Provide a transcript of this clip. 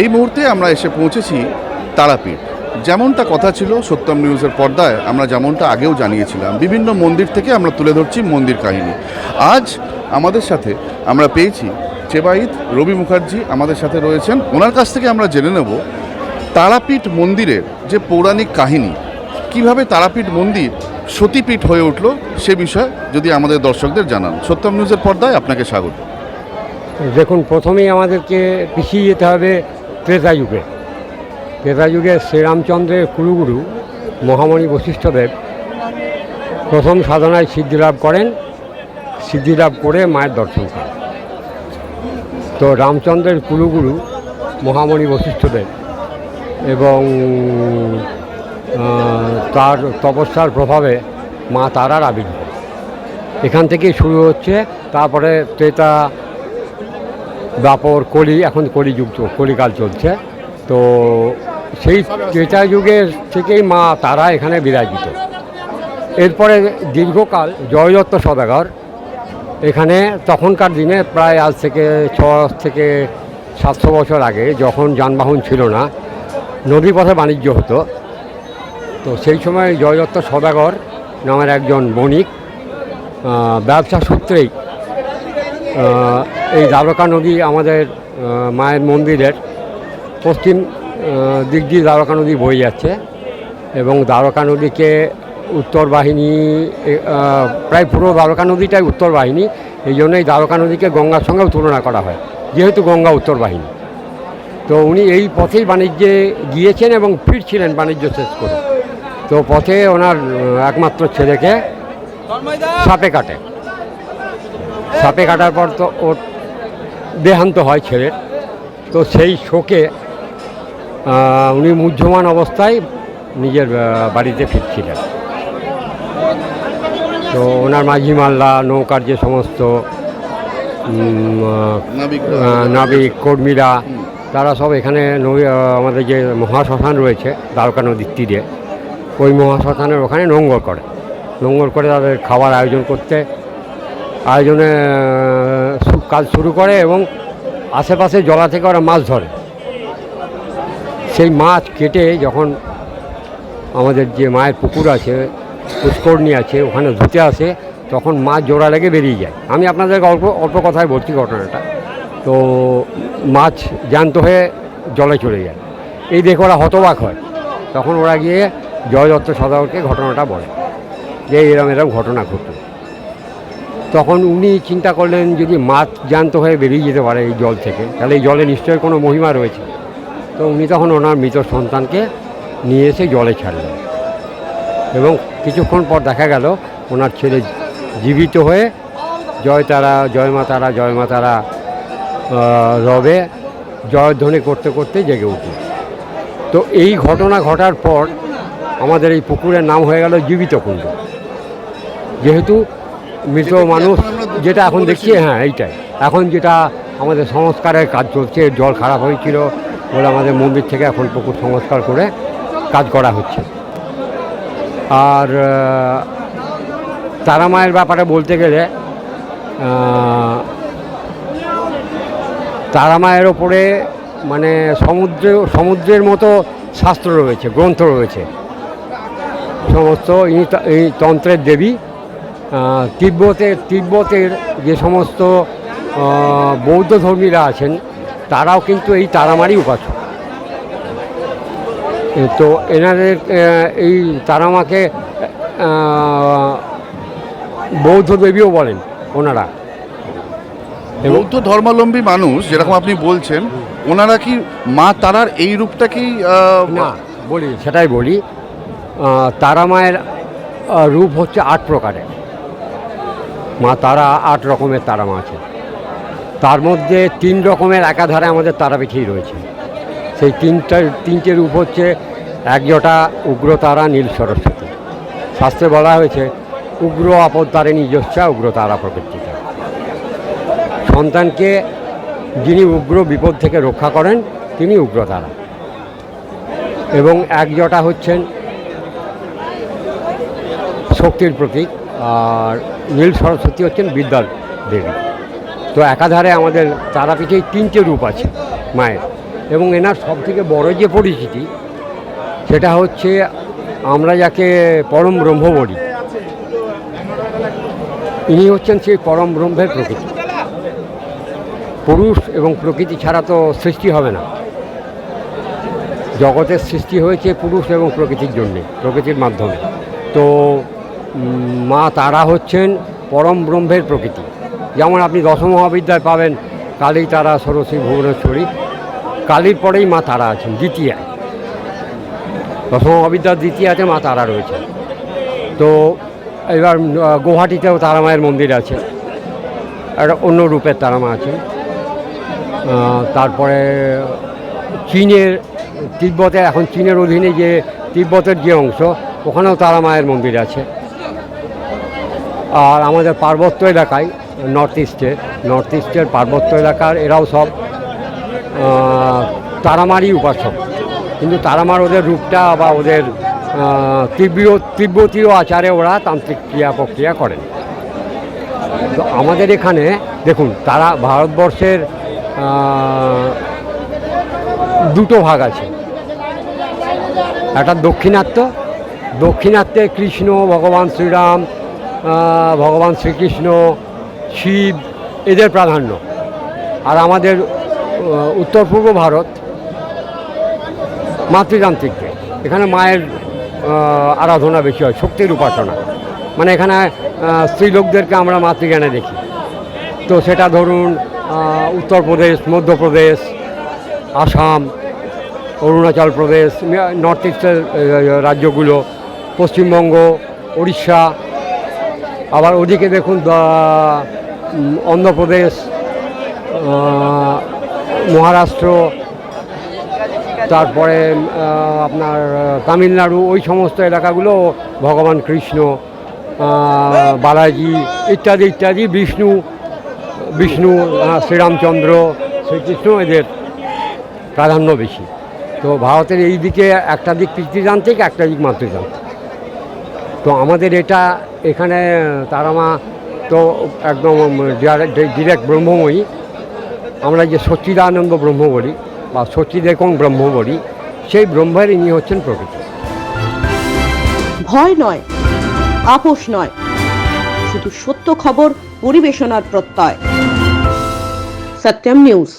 এই মুহূর্তে আমরা এসে পৌঁছেছি তারাপীঠ। যেমনটা কথা ছিল সত্যম নিউজের পর্দায়, আমরা যেমনটা আগেও জানিয়েছিলাম, বিভিন্ন মন্দির থেকে আমরা তুলে ধরছি মন্দির কাহিনী। আজ আমাদের সাথে আমরা পেয়েছি চেবাইত রবি মুখার্জি, আমাদের সাথে রয়েছেন। ওনার কাছ থেকে আমরা জেনে নেব তারাপীঠ মন্দিরের যে পৌরাণিক কাহিনী, কীভাবে তারাপীঠ মন্দির সতীপীঠ হয়ে উঠল সে বিষয়ে যদি আমাদের দর্শকদের জানান। সত্যম নিউজের পর্দায় আপনাকে স্বাগত। দেখুন, প্রথমেই আমাদেরকে পিছিয়ে যেতে হবে ত্রেতা যুগে। ত্রেতা যুগে শ্রীরামচন্দ্রের কুলুগুরু মহামণি বশিষ্ঠদেব প্রথম সাধনায় সিদ্ধিলাভ করেন সিদ্ধিলাভ করে মায়ের দর্শন করেন। তো রামচন্দ্রের কুলুগুরু মহামণি বশিষ্ঠদেব এবং তার তপস্যার প্রভাবে মা তারার আবির্ভাব। এখান থেকেই শুরু হচ্ছে। তারপরে ত্রেতা দাপর কলি, এখন কলিযুগ চল- কলিকাল চলছে। তো সেই ত্রেতা যুগের থেকেই মা, তারা এখানে বিরাজিত। এরপরে দীর্ঘকাল জয়দত্ত সদাগর, এখানে তখনকার দিনে প্রায় আজ থেকে ছ থেকে সাতশো বছর আগে যখন যানবাহন ছিল না, নদীপথে বাণিজ্য হতো। তো সেই সময় জয়দত্ত সদাগর নামের একজন বণিক ব্যবসা সূত্রেই এই দ্বারকা নদী আমাদের মায়ের মন্দিরের পশ্চিম দিক দিয়ে দ্বারকা নদী বয়ে যাচ্ছে এবং দ্বারকা নদীকে উত্তর বাহিনী প্রায় পুরো দ্বারকা নদীটাই উত্তর বাহিনী। এই জন্যই দ্বারকা নদীকে গঙ্গার সঙ্গেও তুলনা করা হয়, যেহেতু গঙ্গা উত্তর বাহিনী। তো উনি এই পথেই বাণিজ্যে গিয়েছেন এবং ফিরছিলেন বাণিজ্য শেষ করে। তো পথে ওনার একমাত্র ছেলেকে সাপে কাটে। সাপে কাটার পর তো ওর দেহান্ত হয় ছেলের। তো সেই শোকে উনি মুহ্যমান অবস্থায় নিজের বাড়িতে ফিরছিলেন। তো ওনার মাঝি মাল্লা নৌকার যে সমস্ত নাবিক কর্মীরা তারা সব এখানে নৌ- আমাদের যে মহাশ্মশান রয়েছে দ্বারকা নদীর তীরে ওই মহাশ্মশানের ওখানে নোঙ্গর করে। নোঙ্গর করে তাদের খাবার আয়োজন করতে আয়োজনে কাজ শুরু করে এবং আশেপাশে জলা থেকে ওরা মাছ ধরে। সেই মাছ কেটে যখন আমাদের যে মায়ের পুকুর আছে, পুষ্করণী আছে, ওখানে ধুতে আসে, তখন মাছ জোড়া লেগে বেরিয়ে যায়। আমি আপনাদেরকে অল্প অল্প কথায় বলছি ঘটনাটা। তো মাছ জ্যান্ত হয়ে জলে চলে যায়। এই দেখে ওরা হতবাক হয়। তখন ওরা গিয়ে জয় দত্ত সদাগরকে ঘটনাটা বলে। যে এরম এরম ঘটনা ঘটল। তখন উনি চিন্তা করলেন যদি মাছ জ্যান্ত হয়ে বেরিয়ে যেতে পারে এই জল থেকে, তাহলে এই জলে নিশ্চয়ই কোনো মহিমা রয়েছে। তো উনি তখন ওনার মৃত সন্তানকে নিয়ে এসে জলে ছাড়লেন। এবং কিছুক্ষণ পর দেখা গেল, ওনার ছেলে জীবিত হয়ে জয় তারা জয় মা তারা জয় মা তারা রবে জয়ধ্বনি করতে করতে জেগে উঠল। তো এই ঘটনা ঘটার পর আমাদের এই পুকুরের নাম হয়ে গেল জীবিত কুণ্ড যেহেতু মৃত মানুষ যেটা এখন দেখছি হ্যাঁ এইটাই। এখন যেটা আমাদের সংস্কারের কাজ চলছে, জল খারাপ হয়েছিল বলে আমাদের মন্দির থেকে এখন পুকুর সংস্কার করে কাজ করা হচ্ছে। আর তারা মায়ের ব্যাপারে বলতে গেলে তারা মায়ের ওপরে মানে সমুদ্র, সমুদ্রের মতো শাস্ত্র রয়েছে, গ্রন্থ রয়েছে। সমস্ত এই তন্ত্রের দেবী তিব্বতের তিব্বতের যে সমস্ত বৌদ্ধ ধর্মীরা আছেন তারাও কিন্তু এই তারামারই উপাসক। তো এনাদের এই তারামাকে বৌদ্ধ দেবীও বলেন ওনারা। বৌদ্ধ ধর্মাবলম্বী মানুষ যেরকম আপনি বলছেন ওনারা কি মা তারার এই রূপটাকেই আহ, না বলি সেটাই বলি। তারা মায়ের রূপ হচ্ছে আট প্রকারের। মা, তারা আট রকমের তারা মা আছে। তার মধ্যে তিন রকমের একাধারে আমাদের তারাপীঠেই রয়েছে। সেই তিনটা তিনটে রূপ হচ্ছে একজটা উগ্র তারা, নীল সরস্বতী। শাস্ত্রে বলা হয়েছে, উগ্র আপদ তারে নিজস্বা উগ্র তারা প্রকৃতিটা সন্তানকে যিনি উগ্র বিপদ থেকে রক্ষা করেন, তিনি উগ্র তারা। এবং একজটা হচ্ছেন শক্তির প্রতীক। আর নীল সরস্বতী হচ্ছেন বিদ্যার দেবী। তো একাধারে আমাদের তারাপীঠে তিনটে রূপ আছে মায়ের। এবং এনার সব থেকে বড় যে পরিচিতি, সেটা হচ্ছে আমরা যাকে পরম ব্রহ্ম বলি, ইনি হচ্ছেন সেই পরম ব্রহ্মের প্রকৃতি। পুরুষ এবং প্রকৃতি ছাড়া তো সৃষ্টি হবে না। জগতের সৃষ্টি হয়েছে পুরুষ এবং প্রকৃতির জন্যে, প্রকৃতির মাধ্যমে। তো মা তারা হচ্ছেন পরম ব্রহ্মের প্রকৃতি। যেমন আপনি দশম মহাবিদ্যায় পাবেন কালী তারা সরস্বতী ভুবনেশ্বরী, কালীর পরেই মা তারা আছেন দ্বিতীয়ায় দশম মহাবিদ্যার দ্বিতীয়াতে মা তারা রয়েছে তো এবার গুয়াহাটিতেও তারা মায়ের মন্দির আছে। একটা অন্য রূপের তারা মা আছেন। তারপরে চীনের, তিব্বতে, এখন চীনের অধীনে যে তিব্বতের যে অংশ, ওখানেও তারা মায়ের মন্দির আছে। আর আমাদের পার্বত্য এলাকায় নর্থ ইস্টে নর্থ ইস্টের পার্বত্য এলাকার এরাও সব তারামারই উপাসক। কিন্তু তারামার ওদের রূপটা বা ওদের তীব্র তিব্বতীয় আচারে ওরা তান্ত্রিক ক্রিয়া প্রক্রিয়া করেন। তো আমাদের এখানে, দেখুন, তারা ভারতবর্ষের দুটো ভাগ আছে। একটা দক্ষিণাত্য, দক্ষিণাত্যে কৃষ্ণ, ভগবান শ্রীরাম ভগবান শ্রীকৃষ্ণ শিব এদের প্রাধান্য। আর আমাদের উত্তর পূর্ব ভারত মাতৃতান্ত্রিককে এখানে মায়ের আরাধনা বেশি হয় শক্তির উপাসনা। মানে এখানে আহ, স্ত্রীলোকদেরকে আমরা মাতৃজ্ঞানে দেখি। তো সেটা ধরুন উত্তরপ্রদেশ মধ্যপ্রদেশ আসাম অরুণাচল প্রদেশ নর্থ ইস্টের রাজ্যগুলো পশ্চিমবঙ্গ উড়িষ্যা আবার ওদিকে দেখুন অন্ধ্রপ্রদেশ মহারাষ্ট্র, তারপরে আপনার তামিলনাড়ু, ওই সমস্ত এলাকাগুলো, ভগবান কৃষ্ণ বালাজি ইত্যাদি ইত্যাদি, বিষ্ণু বিষ্ণু শ্রীরামচন্দ্র, শ্রীকৃষ্ণ এদের প্রাধান্য বেশি। তো ভারতের এই দিকে একটা দিক পিতৃতান্ত্রিক একটা দিক মাতৃতান্ত্রিক। তো আমাদের এটা এখানে, তারামা তো একদম ডিরেক্ট ব্রহ্মময়ী। আমরা যে সচ্চিদানন্দ ব্রহ্ম বলি, বা সচ্চিদেকং ব্রহ্ম বলি, সেই ব্রহ্মের ইনি হচ্ছেন প্রকৃতি। ভয় নয়, আপোষ নয়, শুধু সত্য খবর, পরিবেশনার প্রত্যয়। সত্যম নিউজ।